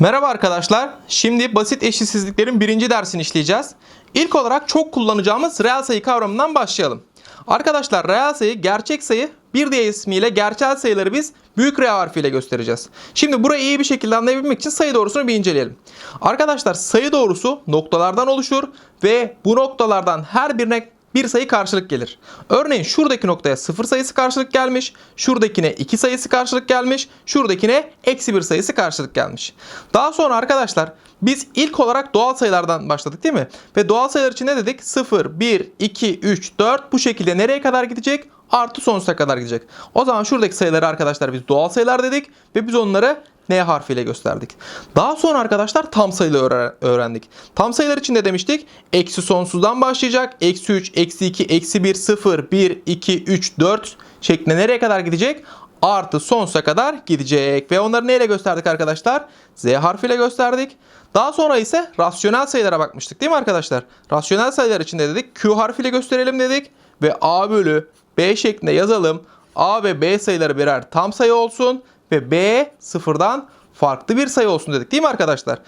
Merhaba arkadaşlar. Şimdi basit eşitsizliklerin birinci dersini işleyeceğiz. İlk olarak çok kullanacağımız reel sayı kavramından başlayalım. Arkadaşlar reel sayı gerçek sayı bir diğer ismiyle gerçel sayıları biz büyük R harfiyle göstereceğiz. Şimdi burayı iyi bir şekilde anlayabilmek için sayı doğrusunu bir inceleyelim. Arkadaşlar sayı doğrusu noktalardan oluşur ve bu noktalardan her birine bir sayı karşılık gelir. Örneğin şuradaki noktaya 0 sayısı karşılık gelmiş, şuradakine 2 sayısı karşılık gelmiş, şuradakine eksi 1 sayısı karşılık gelmiş. Daha sonra arkadaşlar biz ilk olarak doğal sayılardan başladık değil mi? Ve doğal sayılar için ne dedik? 0, 1, 2, 3, 4 bu şekilde nereye kadar gidecek? Artı sonsuza kadar gidecek. O zaman şuradaki sayıları arkadaşlar biz doğal sayılar dedik ve biz onları N harfiyle gösterdik. Daha sonra arkadaşlar tam sayıları öğre- öğrendik. Tam sayılar için ne demiştik? Eksi sonsuzdan başlayacak. Eksi 3, eksi 2, eksi 1, 0, 1, 2, 3, 4 şeklinde nereye kadar gidecek? Artı sonsuza kadar gidecek. Ve onları neyle gösterdik arkadaşlar? Z harfiyle gösterdik. Daha sonra ise rasyonel sayılara bakmıştık değil mi arkadaşlar? Rasyonel sayılar için de dedik Q harfiyle gösterelim dedik. Ve A bölü B şeklinde yazalım. A ve B sayıları birer tam sayı olsun ve B sıfırdan farklı bir sayı olsun dedik değil mi arkadaşlar?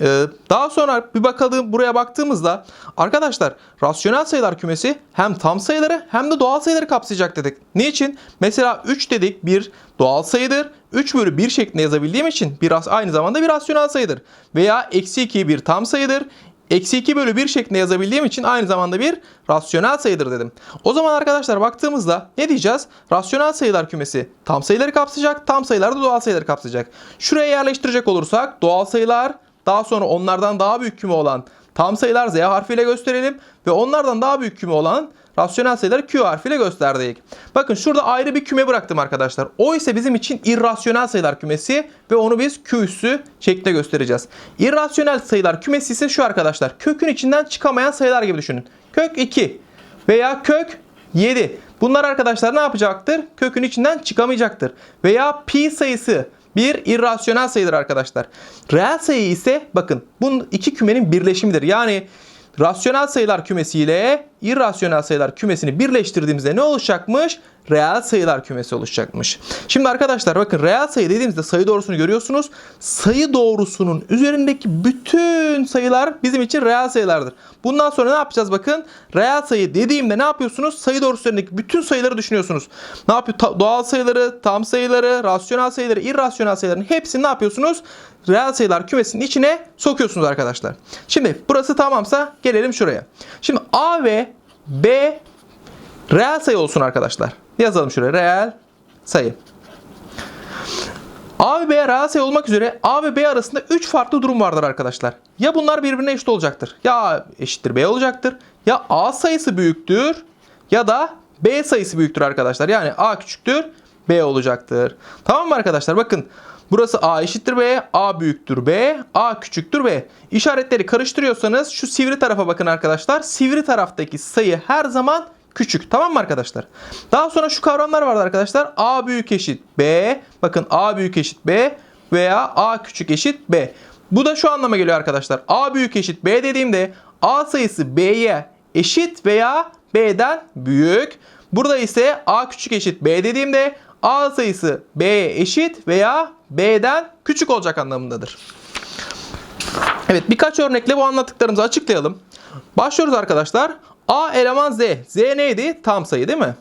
Ee, daha sonra bir bakalım buraya baktığımızda arkadaşlar rasyonel sayılar kümesi hem tam sayıları hem de doğal sayıları kapsayacak dedik. Niçin? Mesela 3 dedik bir doğal sayıdır. 3 bölü 1 şeklinde yazabildiğim için biraz aynı zamanda bir rasyonel sayıdır. Veya eksi 2 bir tam sayıdır. Eksi 2 bölü 1 şeklinde yazabildiğim için aynı zamanda bir rasyonel sayıdır dedim. O zaman arkadaşlar baktığımızda ne diyeceğiz? Rasyonel sayılar kümesi tam sayıları kapsayacak, tam sayılar da doğal sayıları kapsayacak. Şuraya yerleştirecek olursak doğal sayılar, daha sonra onlardan daha büyük küme olan tam sayılar Z harfiyle gösterelim ve onlardan daha büyük küme olan rasyonel sayıları Q harfiyle gösterdik. Bakın şurada ayrı bir küme bıraktım arkadaşlar. O ise bizim için irrasyonel sayılar kümesi ve onu biz Q üssü şeklinde göstereceğiz. İrrasyonel sayılar kümesi ise şu arkadaşlar. Kökün içinden çıkamayan sayılar gibi düşünün. Kök 2 veya kök 7. Bunlar arkadaşlar ne yapacaktır? Kökün içinden çıkamayacaktır. Veya pi sayısı bir irrasyonel sayıdır arkadaşlar. Reel sayı ise bakın bunun iki kümenin birleşimidir. Yani rasyonel sayılar kümesiyle irrasyonel sayılar kümesini birleştirdiğimizde ne oluşacakmış? Reel sayılar kümesi oluşacakmış. Şimdi arkadaşlar bakın reel sayı dediğimizde sayı doğrusunu görüyorsunuz. Sayı doğrusunun üzerindeki bütün sayılar bizim için reel sayılardır. Bundan sonra ne yapacağız bakın? Reel sayı dediğimde ne yapıyorsunuz? Sayı doğrusu üzerindeki bütün sayıları düşünüyorsunuz. Ne yapıyor? Ta- doğal sayıları, tam sayıları, rasyonel sayıları, irrasyonel sayıların hepsini ne yapıyorsunuz? Reel sayılar kümesinin içine sokuyorsunuz arkadaşlar. Şimdi burası tamamsa gelelim şuraya. Şimdi A ve B reel sayı olsun arkadaşlar. Yazalım şuraya reel sayı. A ve B reel sayı olmak üzere A ve B arasında 3 farklı durum vardır arkadaşlar. Ya bunlar birbirine eşit olacaktır. Ya A eşittir B olacaktır. Ya A sayısı büyüktür ya da B sayısı büyüktür arkadaşlar. Yani A küçüktür B olacaktır. Tamam mı arkadaşlar? Bakın burası A eşittir B, A büyüktür B, A küçüktür B. İşaretleri karıştırıyorsanız şu sivri tarafa bakın arkadaşlar. Sivri taraftaki sayı her zaman küçük. Tamam mı arkadaşlar? Daha sonra şu kavramlar vardı arkadaşlar. A büyük eşit B. Bakın A büyük eşit B veya A küçük eşit B. Bu da şu anlama geliyor arkadaşlar. A büyük eşit B dediğimde A sayısı B'ye eşit veya B'den büyük. Burada ise A küçük eşit B dediğimde A sayısı B'ye eşit veya B'den küçük olacak anlamındadır. Evet birkaç örnekle bu anlattıklarımızı açıklayalım. Başlıyoruz arkadaşlar. A eleman Z. Z neydi? Tam sayı değil mi?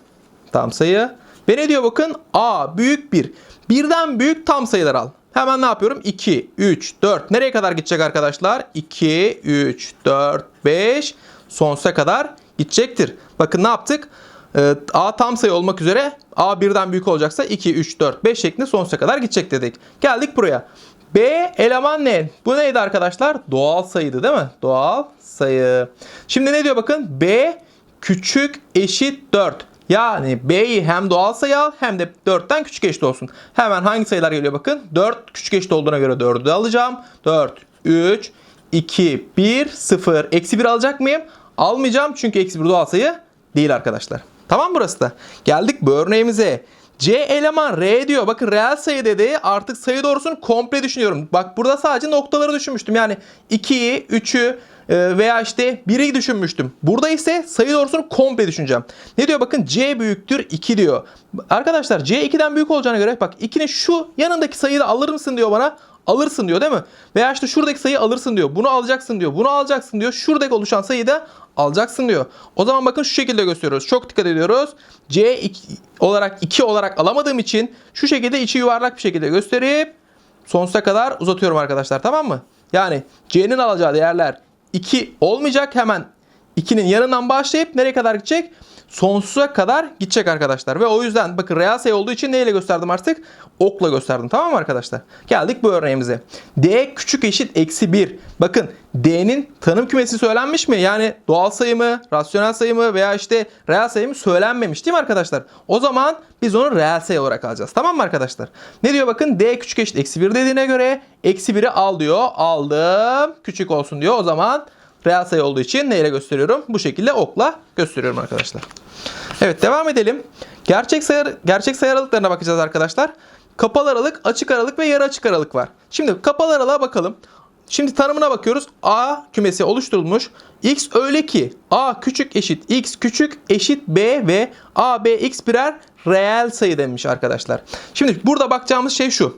Tam sayı. Ve ne diyor bakın? A büyük 1. Birden büyük tam sayılar al. Hemen ne yapıyorum? 2, 3, 4. Nereye kadar gidecek arkadaşlar? 2, 3, 4, 5. Sonsuza kadar gidecektir. Bakın ne yaptık? Ee, A tam sayı olmak üzere A birden büyük olacaksa 2, 3, 4, 5 şeklinde sonsuza kadar gidecek dedik. Geldik buraya. B eleman ne? Bu neydi arkadaşlar? Doğal sayıydı değil mi? Doğal sayı. Şimdi ne diyor bakın? B küçük eşit 4. Yani B'yi hem doğal sayı al hem de 4'ten küçük eşit olsun. Hemen hangi sayılar geliyor bakın? 4 küçük eşit olduğuna göre 4'ü de alacağım. 4, 3, 2, 1, 0. Eksi 1 alacak mıyım? Almayacağım çünkü eksi 1 doğal sayı değil arkadaşlar. Tamam burası da. Geldik bu örneğimize. C eleman R diyor. Bakın reel sayı dedi. Artık sayı doğrusunu komple düşünüyorum. Bak burada sadece noktaları düşünmüştüm. Yani 2'yi, 3'ü e, veya işte 1'i düşünmüştüm. Burada ise sayı doğrusunu komple düşüneceğim. Ne diyor bakın C büyüktür 2 diyor. Arkadaşlar C 2'den büyük olacağına göre bak 2'nin şu yanındaki sayıyı da alır mısın diyor bana. Alırsın diyor değil mi? Veya işte şuradaki sayıyı alırsın diyor. Bunu alacaksın diyor. Bunu alacaksın diyor. Şuradaki oluşan sayıyı da alacaksın diyor. O zaman bakın şu şekilde gösteriyoruz. Çok dikkat ediyoruz. C olarak 2 olarak alamadığım için şu şekilde içi yuvarlak bir şekilde gösterip sonsuza kadar uzatıyorum arkadaşlar tamam mı? Yani C'nin alacağı değerler 2 olmayacak hemen 2'nin yanından başlayıp nereye kadar gidecek? Sonsuza kadar gidecek arkadaşlar. Ve o yüzden bakın reel sayı olduğu için neyle gösterdim artık? Okla gösterdim tamam mı arkadaşlar? Geldik bu örneğimize. D küçük eşit eksi 1. Bakın D'nin tanım kümesi söylenmiş mi? Yani doğal sayı mı, rasyonel sayı mı veya işte reel sayı mı söylenmemiş değil mi arkadaşlar? O zaman biz onu reel sayı olarak alacağız. Tamam mı arkadaşlar? Ne diyor bakın? D küçük eşit eksi 1 dediğine göre eksi 1'i al diyor. Aldım. Küçük olsun diyor. O zaman reel sayı olduğu için neyle gösteriyorum? Bu şekilde okla gösteriyorum arkadaşlar. Evet devam edelim. Gerçek sayı gerçek sayı aralıklarına bakacağız arkadaşlar. Kapalı aralık, açık aralık ve yarı açık aralık var. Şimdi kapalı aralığa bakalım. Şimdi tanımına bakıyoruz. A kümesi oluşturulmuş. X öyle ki A küçük eşit X küçük eşit B ve A, B, X birer reel sayı demiş arkadaşlar. Şimdi burada bakacağımız şey şu.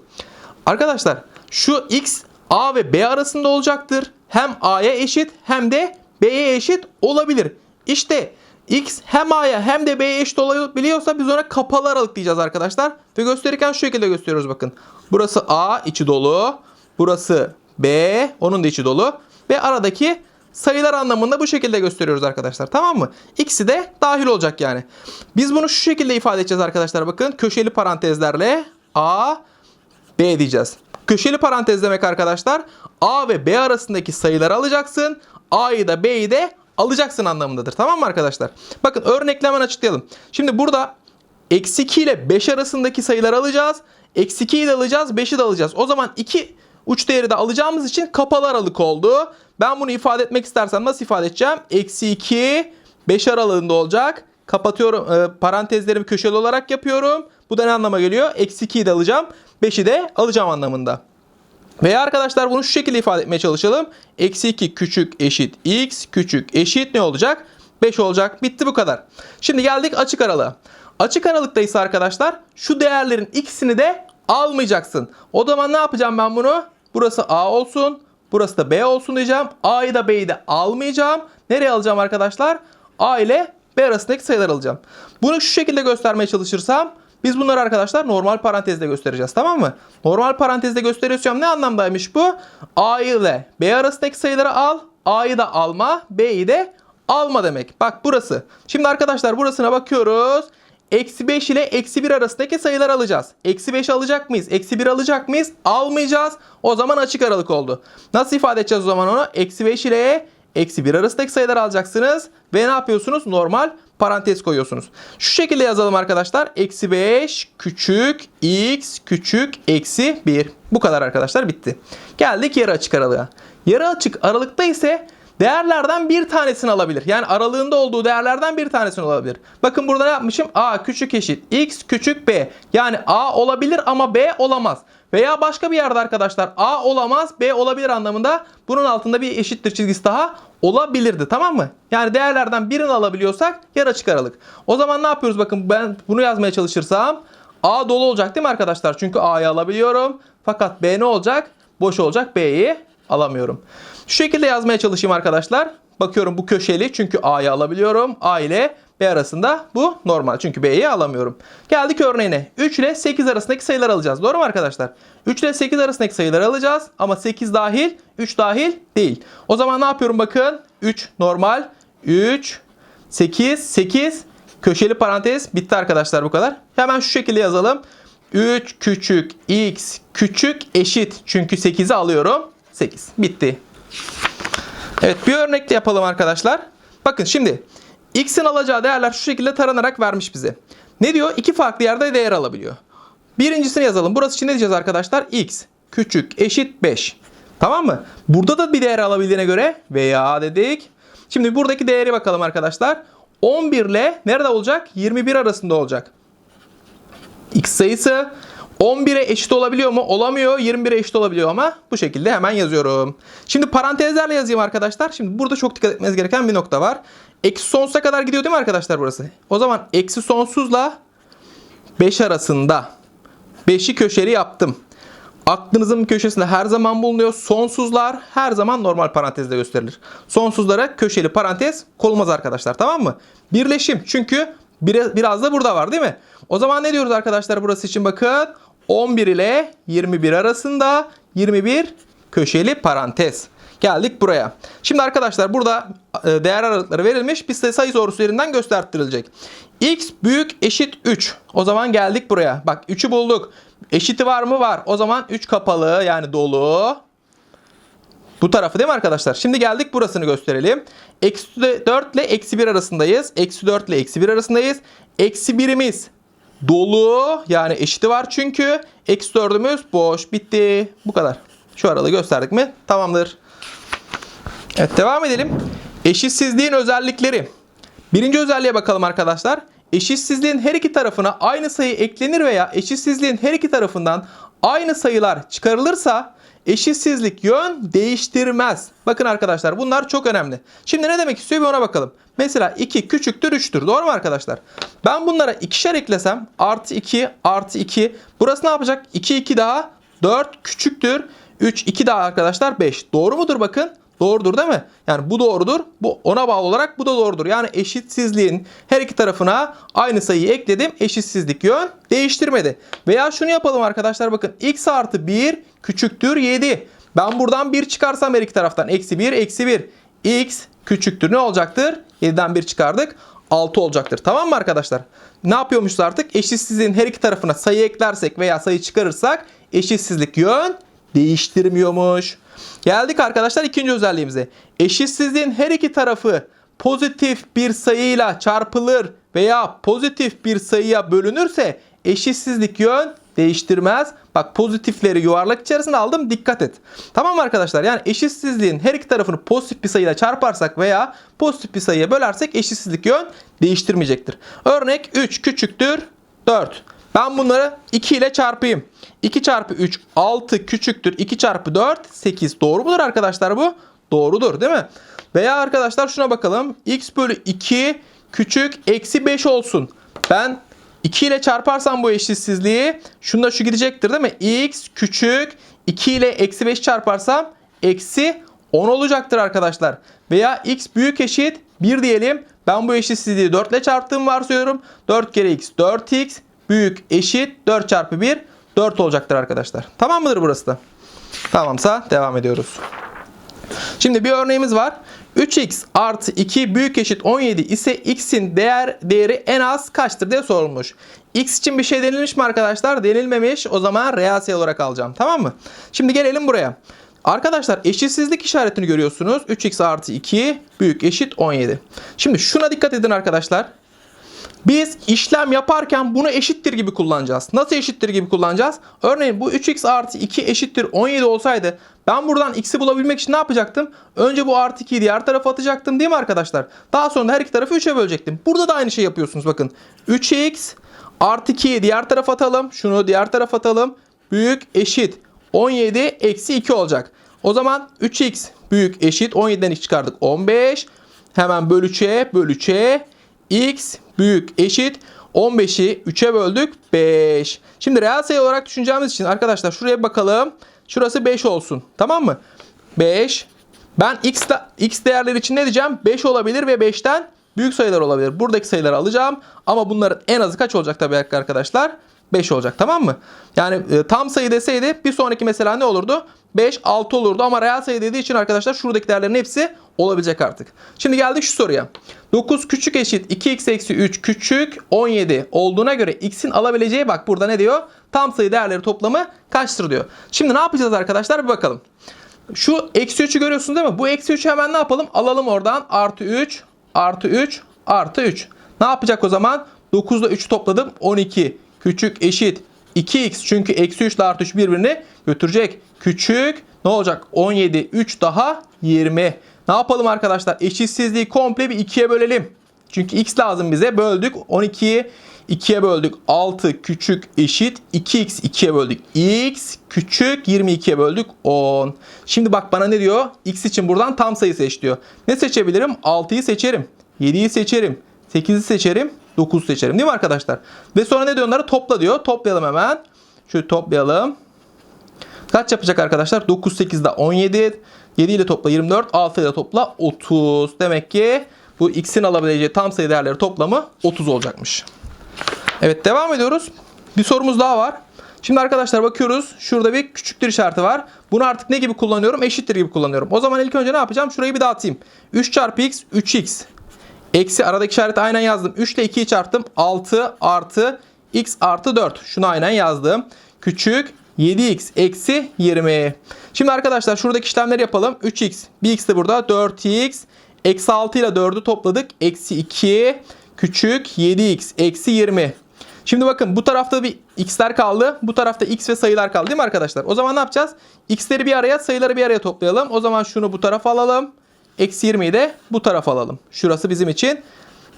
Arkadaşlar şu X A ve B arasında olacaktır. Hem A'ya eşit hem de B'ye eşit olabilir. İşte X hem A'ya hem de B'ye eşit olabiliyorsa biz ona kapalı aralık diyeceğiz arkadaşlar. Ve gösterirken şu şekilde gösteriyoruz bakın. Burası A içi dolu. Burası B onun da içi dolu. Ve aradaki sayılar anlamında bu şekilde gösteriyoruz arkadaşlar. Tamam mı? İkisi de dahil olacak yani. Biz bunu şu şekilde ifade edeceğiz arkadaşlar. Bakın köşeli parantezlerle A B diyeceğiz. Köşeli parantez demek arkadaşlar A ve B arasındaki sayıları alacaksın. A'yı da B'yi de alacaksın anlamındadır. Tamam mı arkadaşlar? Bakın örnekle açıklayalım. Şimdi burada eksi 2 ile 5 arasındaki sayıları alacağız. Eksi 2'yi de alacağız, 5'i de alacağız. O zaman 2 uç değeri de alacağımız için kapalı aralık oldu. Ben bunu ifade etmek istersem nasıl ifade edeceğim? Eksi 2, 5 aralığında olacak. Kapatıyorum, e, parantezlerimi köşeli olarak yapıyorum. Bu da ne anlama geliyor? Eksi 2'yi de alacağım, 5'i de alacağım anlamında. Veya arkadaşlar bunu şu şekilde ifade etmeye çalışalım. Eksi 2 küçük eşit x küçük eşit ne olacak? 5 olacak. Bitti bu kadar. Şimdi geldik açık aralığa. Açık aralıkta ise arkadaşlar şu değerlerin ikisini de almayacaksın. O zaman ne yapacağım ben bunu? Burası A olsun. Burası da B olsun diyeceğim. A'yı da B'yi de almayacağım. Nereye alacağım arkadaşlar? A ile B arasındaki sayılar alacağım. Bunu şu şekilde göstermeye çalışırsam biz bunları arkadaşlar normal parantezde göstereceğiz tamam mı? Normal parantezde gösteriyorsam ne anlamdaymış bu? A ile B arasındaki sayıları al. A'yı da alma. B'yi de alma demek. Bak burası. Şimdi arkadaşlar burasına bakıyoruz. Eksi 5 ile eksi 1 arasındaki sayıları alacağız. Eksi 5 alacak mıyız? Eksi 1 alacak mıyız? Almayacağız. O zaman açık aralık oldu. Nasıl ifade edeceğiz o zaman onu? Eksi 5 ile eksi 1 arasındaki sayıları alacaksınız. Ve ne yapıyorsunuz? Normal parantez koyuyorsunuz. Şu şekilde yazalım arkadaşlar. Eksi 5 küçük x küçük eksi 1. Bu kadar arkadaşlar bitti. Geldik yarı açık aralığa. Yarı açık aralıkta ise değerlerden bir tanesini alabilir. Yani aralığında olduğu değerlerden bir tanesini alabilir. Bakın burada ne yapmışım? A küçük eşit x küçük b. Yani A olabilir ama B olamaz. Veya başka bir yerde arkadaşlar A olamaz B olabilir anlamında bunun altında bir eşittir çizgisi daha olabilirdi tamam mı? Yani değerlerden birini alabiliyorsak yarı açık aralık. O zaman ne yapıyoruz bakın ben bunu yazmaya çalışırsam A dolu olacak değil mi arkadaşlar? Çünkü A'yı alabiliyorum. Fakat B ne olacak? Boş olacak B'yi alamıyorum. Şu şekilde yazmaya çalışayım arkadaşlar. Bakıyorum bu köşeli çünkü A'yı alabiliyorum. A ile B arasında bu normal çünkü B'yi alamıyorum. Geldik örneğine. 3 ile 8 arasındaki sayıları alacağız. Doğru mu arkadaşlar? 3 ile 8 arasındaki sayıları alacağız ama 8 dahil, 3 dahil değil. O zaman ne yapıyorum bakın? 3 normal, 3, 8, 8 köşeli parantez bitti arkadaşlar bu kadar. Hemen şu şekilde yazalım. 3 küçük x küçük eşit çünkü 8'i alıyorum. 8 bitti. Evet bir örnek de yapalım arkadaşlar. Bakın şimdi x'in alacağı değerler şu şekilde taranarak vermiş bize. Ne diyor? İki farklı yerde değer alabiliyor. Birincisini yazalım. Burası için ne diyeceğiz arkadaşlar? x küçük eşit 5. Tamam mı? Burada da bir değer alabildiğine göre veya dedik. Şimdi buradaki değeri bakalım arkadaşlar. 11 ile nerede olacak? 21 arasında olacak. X sayısı 11'e eşit olabiliyor mu? Olamıyor. 21'e eşit olabiliyor ama bu şekilde hemen yazıyorum. Şimdi parantezlerle yazayım arkadaşlar. Şimdi burada çok dikkat etmeniz gereken bir nokta var. Eksi sonsuza kadar gidiyor değil mi arkadaşlar burası? O zaman eksi sonsuzla 5 arasında 5'i köşeli yaptım. aklınızın köşesinde her zaman bulunuyor. Sonsuzlar her zaman normal parantezle gösterilir. Sonsuzlara köşeli parantez konulmaz arkadaşlar tamam mı? Birleşim çünkü biraz da burada var değil mi? O zaman ne diyoruz arkadaşlar burası için bakın. 11 ile 21 arasında 21 köşeli parantez. Geldik buraya. Şimdi arkadaşlar burada e, değer aralıkları verilmiş. Bize sayı sorusu üzerinden göstertirilecek. x büyük eşit 3. O zaman geldik buraya. Bak 3'ü bulduk. Eşiti var mı? Var. O zaman 3 kapalı yani dolu. Bu tarafı değil mi arkadaşlar? Şimdi geldik burasını gösterelim. Eksi 4 ile eksi 1 arasındayız. Eksi 4 ile eksi 1 arasındayız. Eksi 1'imiz dolu yani eşiti var çünkü. Eksi 4'ümüz boş. Bitti. Bu kadar. Şu aralığı gösterdik mi? Tamamdır. Evet devam edelim. Eşitsizliğin özellikleri. Birinci özelliğe bakalım arkadaşlar. Eşitsizliğin her iki tarafına aynı sayı eklenir veya eşitsizliğin her iki tarafından aynı sayılar çıkarılırsa eşitsizlik yön değiştirmez. Bakın arkadaşlar bunlar çok önemli. Şimdi ne demek istiyor bir ona bakalım. Mesela 2 küçüktür 3'tür. Doğru mu arkadaşlar? Ben bunlara ikişer eklesem artı 2 artı 2. Burası ne yapacak? 2 2 daha 4 küçüktür. 3 2 daha arkadaşlar 5. Doğru mudur bakın? Doğrudur değil mi? Yani bu doğrudur. Bu ona bağlı olarak bu da doğrudur. Yani eşitsizliğin her iki tarafına aynı sayıyı ekledim. Eşitsizlik yön değiştirmedi. Veya şunu yapalım arkadaşlar bakın. x artı 1 küçüktür 7. Ben buradan 1 çıkarsam her iki taraftan. Eksi 1 eksi 1. x küçüktür ne olacaktır? 7'den 1 çıkardık. 6 olacaktır. Tamam mı arkadaşlar? Ne yapıyormuşuz artık? Eşitsizliğin her iki tarafına sayı eklersek veya sayı çıkarırsak eşitsizlik yön değiştirmiyormuş. Geldik arkadaşlar ikinci özelliğimize. Eşitsizliğin her iki tarafı pozitif bir sayıyla çarpılır veya pozitif bir sayıya bölünürse eşitsizlik yön değiştirmez. Bak pozitifleri yuvarlak içerisinde aldım dikkat et. Tamam mı arkadaşlar? Yani eşitsizliğin her iki tarafını pozitif bir sayıyla çarparsak veya pozitif bir sayıya bölersek eşitsizlik yön değiştirmeyecektir. Örnek 3 küçüktür 4. Ben bunları 2 ile çarpayım. 2 çarpı 3 6 küçüktür 2 çarpı 4 8. Doğru mudur arkadaşlar bu? Doğrudur değil mi? Veya arkadaşlar şuna bakalım. x bölü 2 küçük eksi 5 olsun. Ben 2 ile çarparsam bu eşitsizliği şunda şu gidecektir değil mi? x küçük 2 ile eksi 5 çarparsam eksi 10 olacaktır arkadaşlar. Veya x büyük eşit 1 diyelim. Ben bu eşitsizliği 4 ile çarptığımı varsayıyorum. 4 kere x 4x büyük eşit 4 çarpı 1 4 olacaktır arkadaşlar. Tamam mıdır burası da? Tamamsa devam ediyoruz. Şimdi bir örneğimiz var. 3x artı 2 büyük eşit 17 ise x'in değer değeri en az kaçtır diye sorulmuş. x için bir şey denilmiş mi arkadaşlar? Denilmemiş. O zaman reel sayı olarak alacağım. Tamam mı? Şimdi gelelim buraya. Arkadaşlar eşitsizlik işaretini görüyorsunuz. 3x artı 2 büyük eşit 17. Şimdi şuna dikkat edin arkadaşlar. Biz işlem yaparken bunu eşittir gibi kullanacağız. Nasıl eşittir gibi kullanacağız? Örneğin bu 3x artı 2 eşittir 17 olsaydı ben buradan x'i bulabilmek için ne yapacaktım? Önce bu artı 2'yi diğer tarafa atacaktım değil mi arkadaşlar? Daha sonra da her iki tarafı 3'e bölecektim. Burada da aynı şey yapıyorsunuz bakın. 3x artı 2'yi diğer tarafa atalım. Şunu diğer tarafa atalım. Büyük eşit 17 eksi 2 olacak. O zaman 3x büyük eşit 17'den x çıkardık 15. Hemen bölü 3'e bölü 3'e x büyük eşit 15'i 3'e böldük 5. Şimdi reel sayı olarak düşüneceğimiz için arkadaşlar şuraya bakalım. Şurası 5 olsun. Tamam mı? 5. Ben x, da, x değerleri için ne diyeceğim? 5 olabilir ve 5'ten büyük sayılar olabilir. Buradaki sayıları alacağım. Ama bunların en azı kaç olacak tabii arkadaşlar? 5 olacak tamam mı? Yani e, tam sayı deseydi bir sonraki mesela ne olurdu? 5, 6 olurdu ama reel sayı dediği için arkadaşlar şuradaki değerlerin hepsi olabilecek artık. Şimdi geldik şu soruya. 9 küçük eşit 2x eksi 3 küçük 17 olduğuna göre x'in alabileceği bak burada ne diyor? Tam sayı değerleri toplamı kaçtır diyor. Şimdi ne yapacağız arkadaşlar bir bakalım. Şu eksi 3'ü görüyorsunuz değil mi? Bu eksi 3'ü hemen ne yapalım? Alalım oradan. Artı 3, artı 3, artı 3. Ne yapacak o zaman? 9 ile 3'ü topladım. 12 küçük eşit 2x çünkü eksi 3 ile artı 3 birbirini götürecek. Küçük ne olacak? 17, 3 daha 20. Ne yapalım arkadaşlar? Eşitsizliği komple bir 2'ye bölelim. Çünkü x lazım bize. Böldük. 12'yi 2'ye böldük. 6 küçük eşit 2x 2'ye böldük. x küçük 22'ye böldük 10. Şimdi bak bana ne diyor? x için buradan tam sayı seç diyor. Ne seçebilirim? 6'yı seçerim. 7'yi seçerim. 8'i seçerim. 9 seçerim değil mi arkadaşlar? Ve sonra ne diyor onları? Topla diyor. Toplayalım hemen. Şöyle toplayalım. Kaç yapacak arkadaşlar? 9, 8 de 17. 7 ile topla 24. 6 ile topla 30. Demek ki bu x'in alabileceği tam sayı değerleri toplamı 30 olacakmış. Evet devam ediyoruz. Bir sorumuz daha var. Şimdi arkadaşlar bakıyoruz. Şurada bir küçüktür işareti var. Bunu artık ne gibi kullanıyorum? Eşittir gibi kullanıyorum. O zaman ilk önce ne yapacağım? Şurayı bir dağıtayım. 3 çarpı x 3x. Eksi aradaki işareti aynen yazdım. 3 ile 2'yi çarptım. 6 artı x artı 4. Şunu aynen yazdım. Küçük 7x eksi 20. Şimdi arkadaşlar şuradaki işlemleri yapalım. 3x. Bir x de burada. 4x. Eksi 6 ile 4'ü topladık. Eksi 2. Küçük 7x eksi 20. Şimdi bakın bu tarafta bir x'ler kaldı. Bu tarafta x ve sayılar kaldı değil mi arkadaşlar? O zaman ne yapacağız? x'leri bir araya sayıları bir araya toplayalım. O zaman şunu bu tarafa alalım. Eksi 20'yi de bu tarafa alalım. Şurası bizim için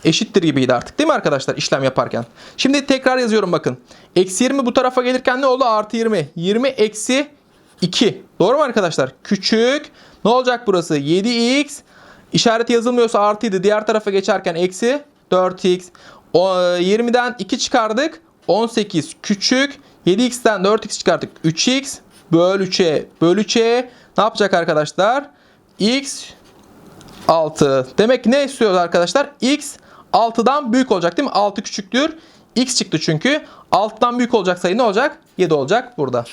eşittir gibiydi artık değil mi arkadaşlar işlem yaparken. Şimdi tekrar yazıyorum bakın. Eksi 20 bu tarafa gelirken ne oldu? Artı 20. 20 eksi 2. Doğru mu arkadaşlar? Küçük. Ne olacak burası? 7x. İşareti yazılmıyorsa artıydı. Diğer tarafa geçerken eksi 4x. O, 20'den 2 çıkardık. 18 küçük. 7x'ten 4x çıkarttık. 3x böl 3'e böl 3'e ne yapacak arkadaşlar? x 6. Demek ki ne istiyoruz arkadaşlar? X 6'dan büyük olacak değil mi? 6 küçüktür. X çıktı çünkü. 6'dan büyük olacak sayı ne olacak? 7 olacak burada.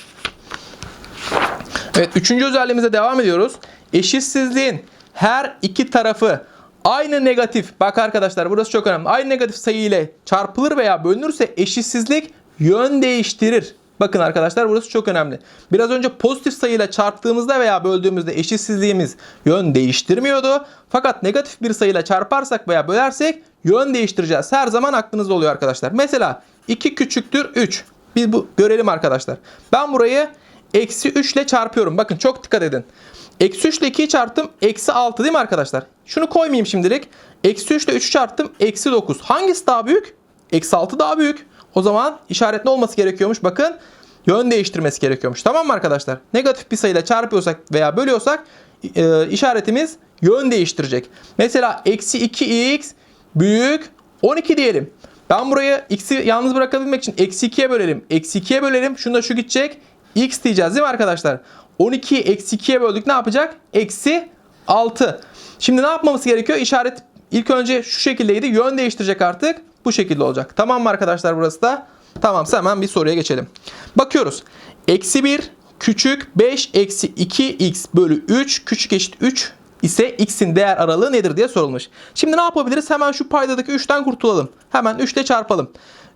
Evet üçüncü özelliğimize devam ediyoruz. Eşitsizliğin her iki tarafı aynı negatif. Bak arkadaşlar burası çok önemli. Aynı negatif sayı ile çarpılır veya bölünürse eşitsizlik yön değiştirir. Bakın arkadaşlar burası çok önemli. Biraz önce pozitif sayıyla çarptığımızda veya böldüğümüzde eşitsizliğimiz yön değiştirmiyordu. Fakat negatif bir sayıyla çarparsak veya bölersek yön değiştireceğiz. Her zaman aklınızda oluyor arkadaşlar. Mesela 2 küçüktür 3. Biz bu görelim arkadaşlar. Ben burayı eksi 3 ile çarpıyorum. Bakın çok dikkat edin. Eksi 3 ile 2'yi çarptım. Eksi 6 değil mi arkadaşlar? Şunu koymayayım şimdilik. Eksi 3 ile 3'ü çarptım. Eksi 9. Hangisi daha büyük? Eksi 6 daha büyük. O zaman işaretli olması gerekiyormuş. Bakın yön değiştirmesi gerekiyormuş. Tamam mı arkadaşlar? Negatif bir sayıyla çarpıyorsak veya bölüyorsak e, işaretimiz yön değiştirecek. Mesela eksi 2x büyük 12 diyelim. Ben burayı x'i yalnız bırakabilmek için eksi 2'ye bölelim. Eksi 2'ye bölelim. Şunu da şu gidecek. x diyeceğiz değil mi arkadaşlar? 12'yi eksi 2'ye böldük ne yapacak? Eksi 6. Şimdi ne yapmamız gerekiyor? İşaret ilk önce şu şekildeydi. Yön değiştirecek artık. Bu şekilde olacak. Tamam mı arkadaşlar burası da? Tamamsa hemen bir soruya geçelim. Bakıyoruz. Eksi 1 küçük 5 eksi 2x bölü 3 küçük eşit 3 ise x'in değer aralığı nedir diye sorulmuş. Şimdi ne yapabiliriz? Hemen şu paydadaki 3'ten kurtulalım. Hemen 3 ile çarpalım.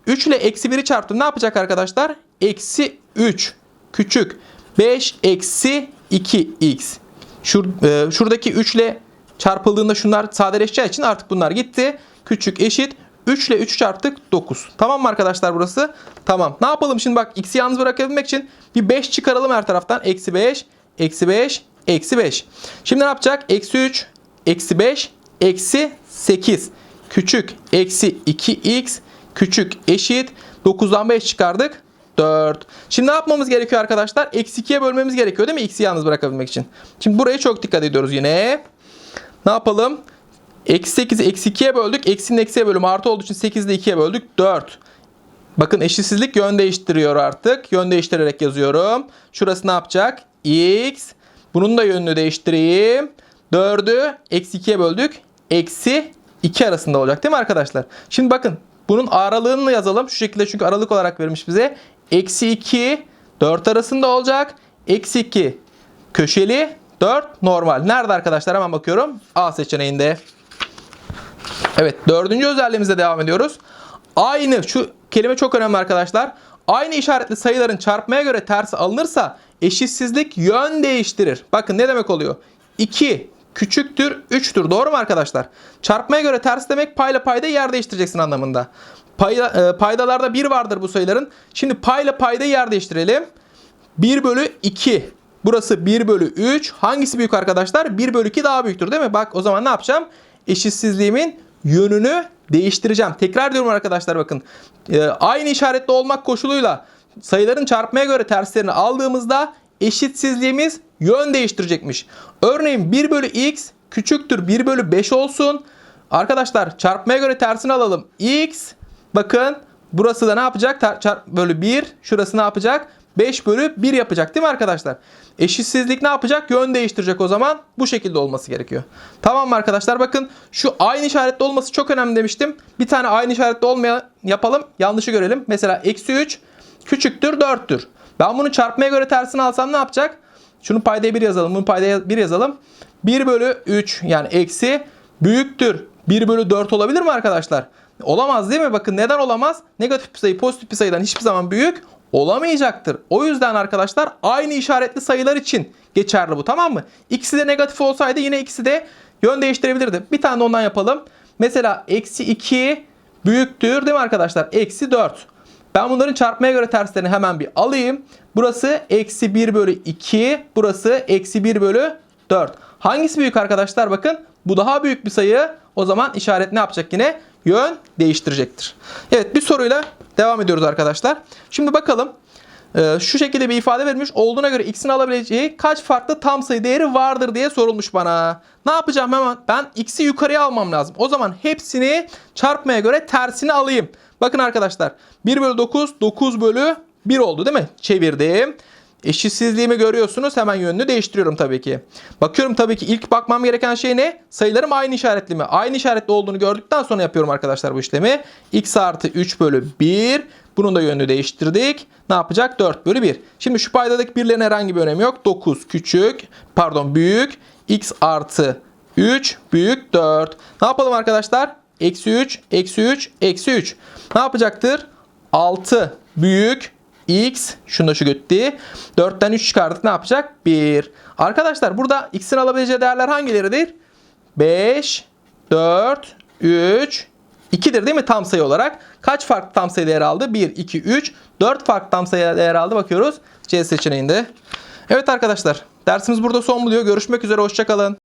3 ile eksi 1'i çarptım. Ne yapacak arkadaşlar? Eksi 3 küçük 5 eksi 2x. Şur, e, şuradaki 3 ile çarpıldığında şunlar sadeleşeceği için artık bunlar gitti. Küçük eşit 3 ile 3 çarptık 9. Tamam mı arkadaşlar burası? Tamam. Ne yapalım şimdi bak x'i yalnız bırakabilmek için bir 5 çıkaralım her taraftan. Eksi 5, eksi 5, eksi 5. Şimdi ne yapacak? Eksi 3, eksi 5, eksi 8. Küçük eksi 2x küçük eşit 9'dan 5 çıkardık. 4. Şimdi ne yapmamız gerekiyor arkadaşlar? Eksi 2'ye bölmemiz gerekiyor değil mi? X'i yalnız bırakabilmek için. Şimdi buraya çok dikkat ediyoruz yine. Ne yapalım? Eksi 8'i eksi 2'ye böldük. Eksinin eksiye bölümü artı olduğu için 8'i de 2'ye böldük. 4. Bakın eşitsizlik yön değiştiriyor artık. Yön değiştirerek yazıyorum. Şurası ne yapacak? X. Bunun da yönünü değiştireyim. 4'ü eksi 2'ye böldük. Eksi 2 arasında olacak değil mi arkadaşlar? Şimdi bakın bunun aralığını yazalım. Şu şekilde çünkü aralık olarak vermiş bize. Eksi 2 4 arasında olacak. Eksi 2 köşeli 4 normal. Nerede arkadaşlar? Hemen bakıyorum. A seçeneğinde. Evet dördüncü özelliğimize devam ediyoruz. Aynı şu kelime çok önemli arkadaşlar. Aynı işaretli sayıların çarpmaya göre tersi alınırsa eşitsizlik yön değiştirir. Bakın ne demek oluyor? 2 küçüktür 3'tür. Doğru mu arkadaşlar? Çarpmaya göre ters demek payla payda yer değiştireceksin anlamında. Payda, e, paydalarda 1 vardır bu sayıların. Şimdi payla payda yer değiştirelim. 1 bölü 2. Burası 1 bölü 3. Hangisi büyük arkadaşlar? 1 bölü 2 daha büyüktür değil mi? Bak o zaman ne yapacağım? Eşitsizliğimin yönünü değiştireceğim. Tekrar diyorum arkadaşlar bakın. Ee, aynı işaretli olmak koşuluyla sayıların çarpmaya göre terslerini aldığımızda eşitsizliğimiz yön değiştirecekmiş. Örneğin 1 bölü x küçüktür 1 bölü 5 olsun. Arkadaşlar çarpmaya göre tersini alalım. x bakın burası da ne yapacak? Çarp bölü 1 şurası ne yapacak? 5 bölü 1 yapacak değil mi arkadaşlar? Eşitsizlik ne yapacak? Yön değiştirecek o zaman. Bu şekilde olması gerekiyor. Tamam mı arkadaşlar? Bakın şu aynı işaretli olması çok önemli demiştim. Bir tane aynı işaretli olmayan yapalım. Yanlışı görelim. Mesela eksi 3 küçüktür 4'tür. Ben bunu çarpmaya göre tersini alsam ne yapacak? Şunu paydaya 1 yazalım. Bunu paydaya 1 yazalım. 1 bölü 3 yani eksi büyüktür. 1 bölü 4 olabilir mi arkadaşlar? Olamaz değil mi? Bakın neden olamaz? Negatif bir sayı pozitif bir sayıdan hiçbir zaman büyük olamayacaktır. O yüzden arkadaşlar aynı işaretli sayılar için geçerli bu tamam mı? İkisi de negatif olsaydı yine ikisi de yön değiştirebilirdi. Bir tane de ondan yapalım. Mesela eksi 2 büyüktür değil mi arkadaşlar? Eksi 4. Ben bunların çarpmaya göre terslerini hemen bir alayım. Burası eksi 1 bölü 2. Burası eksi 1 bölü 4. Hangisi büyük arkadaşlar? Bakın bu daha büyük bir sayı. O zaman işaret ne yapacak yine? Yön değiştirecektir. Evet bir soruyla devam ediyoruz arkadaşlar. Şimdi bakalım. Ee, şu şekilde bir ifade verilmiş. Olduğuna göre x'in alabileceği kaç farklı tam sayı değeri vardır diye sorulmuş bana. Ne yapacağım hemen? Ben x'i yukarıya almam lazım. O zaman hepsini çarpmaya göre tersini alayım. Bakın arkadaşlar 1 bölü 9 9 bölü 1 oldu değil mi? Çevirdim. Eşitsizliğimi görüyorsunuz. Hemen yönünü değiştiriyorum tabii ki. Bakıyorum tabii ki ilk bakmam gereken şey ne? Sayılarım aynı işaretli mi? Aynı işaretli olduğunu gördükten sonra yapıyorum arkadaşlar bu işlemi. x artı 3 bölü 1. Bunun da yönünü değiştirdik. Ne yapacak? 4 bölü 1. Şimdi şu paydadaki birlerin herhangi bir önemi yok. 9 küçük, pardon büyük. x artı 3 büyük 4. Ne yapalım arkadaşlar? Eksi 3, eksi 3, eksi 3. Ne yapacaktır? 6 büyük x şunu da şu gitti. 4'ten 3 çıkardık ne yapacak? 1. Arkadaşlar burada x'in alabileceği değerler hangileridir? 5, 4, 3, 2'dir değil mi tam sayı olarak? Kaç farklı tam sayı değeri aldı? 1, 2, 3, 4 farklı tam sayı değeri aldı. Bakıyoruz C seçeneğinde. Evet arkadaşlar dersimiz burada son buluyor. Görüşmek üzere hoşçakalın.